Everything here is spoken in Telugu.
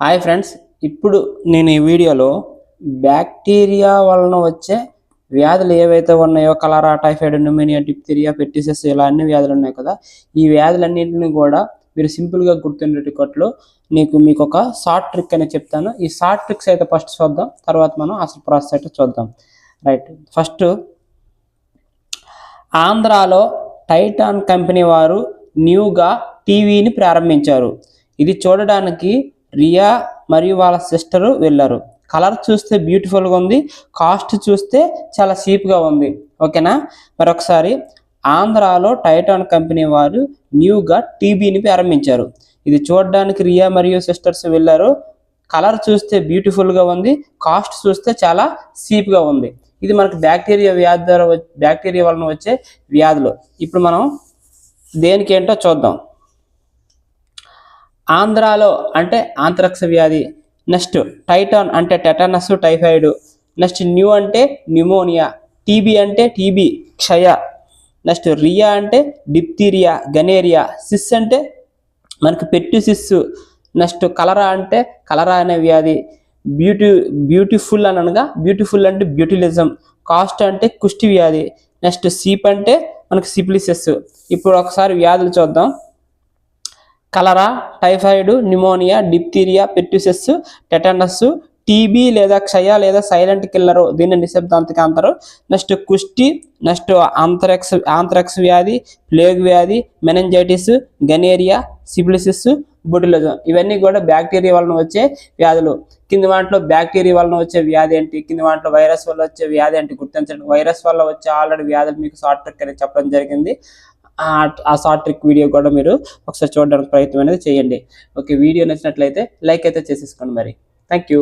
హాయ్ ఫ్రెండ్స్ ఇప్పుడు నేను ఈ వీడియోలో బ్యాక్టీరియా వలన వచ్చే వ్యాధులు ఏవైతే ఉన్నాయో cholera typhoid pneumonia diphtheria pertussis ఇలా అన్ని వ్యాధులు ఉన్నాయి కదా ఈ వ్యాధులన్నింటినీ కూడా మీరు సింపుల్గా గుర్తుండేటట్లు నీకు మీకు ఒక షార్ట్ ట్రిక్ అనేది చెప్తాను. ఈ షార్ట్ ట్రిక్స్ అయితే ఫస్ట్ చూద్దాం తర్వాత మనం అసలు ప్రాసెస్ అయితే చూద్దాం. రైట్ ఫస్ట్ ఆంధ్రాలో టైటాన్ కంపెనీ వారు న్యూగా టీవీని ప్రారంభించారు. ఇది చూడడానికి రియా మరియు వాళ్ళ సిస్టరు వెళ్ళారు. కలర్ చూస్తే బ్యూటిఫుల్గా ఉంది. కాస్ట్ చూస్తే చాలా చీప్గా ఉంది. ఓకేనా? మరొకసారి ఆంధ్రాలో టైటాన్ కంపెనీ వారు న్యూగా టీవీని ప్రారంభించారు ఇది చూడడానికి రియా మరియు సిస్టర్స్ వెళ్ళారు. కలర్ చూస్తే బ్యూటిఫుల్గా ఉంది. కాస్ట్ చూస్తే చాలా చీప్గా ఉంది. ఇది మనకు బ్యాక్టీరియా వ్యాధి ద్వారా బ్యాక్టీరియా వలన వచ్చే వ్యాధులు. ఇప్పుడు మనం దేనికి ఏంటో చూద్దాం. ఆంధ్రాలో అంటే ఆంత్రక్స్ వ్యాధి నెక్స్ట్ టైటాన్ అంటే టెటనస్ టైఫాయిడ్ నెక్స్ట్ న్యూ అంటే న్యూమోనియా టీబీ అంటే టీబీ క్షయ నెక్స్ట్ రియా అంటే డిప్తీరియా గనేరియా సిస్ అంటే మనకి పెట్టు సిస్సు నెక్స్ట్ కలరా అంటే కలరా అనే వ్యాధి బ్యూటీ బ్యూటిఫుల్ అని అనగా బ్యూటిఫుల్ అంటే బ్యూటిలిజం కాస్ట్ అంటే కుష్టి వ్యాధి నెక్స్ట్ సీప్ అంటే మనకు సిప్లిసెస్ ఇప్పుడు ఒకసారి వ్యాధులు చూద్దాం. Cholera typhoid pneumonia diphtheria pertussis tetanus TB లేదా క్షయ లేదా సైలెంట్ కిల్లరు. దీన్ని నిశ్శబ్దాంతిక అంటారు. నెక్స్ట్ కుష్టి నెక్స్ట్ ఆంథ్రాక్స్ ఆంథ్రాక్స్ వ్యాధి ప్లేగ్ వ్యాధి మెనంజైటిస్ గనేరియా సిబిలిసిస్ బుటిలిజం. ఇవన్నీ కూడా బ్యాక్టీరియా వలన వచ్చే వ్యాధులు. కింది వాటిలో బ్యాక్టీరియా వలన వచ్చే వ్యాధి ఏంటి? కింది వాటిలో వైరస్ వల్ల వచ్చే వ్యాధి ఏంటి గుర్తించండి. వైరస్ వల్ల వచ్చే ఆల్రెడీ వ్యాధులు మీకు షార్ట్ ట్రిక్ అనేది చెప్పడం జరిగింది. ఆ- షార్ట్ ట్రిక్ వీడియో కూడా మీరు ఒకసారి చూడడానికి ప్రయత్నం అనేది చేయండి. ఓకే వీడియో నచ్చినట్లయితే లైక్ అయితే చేసేసుకోండి మరి. Thank you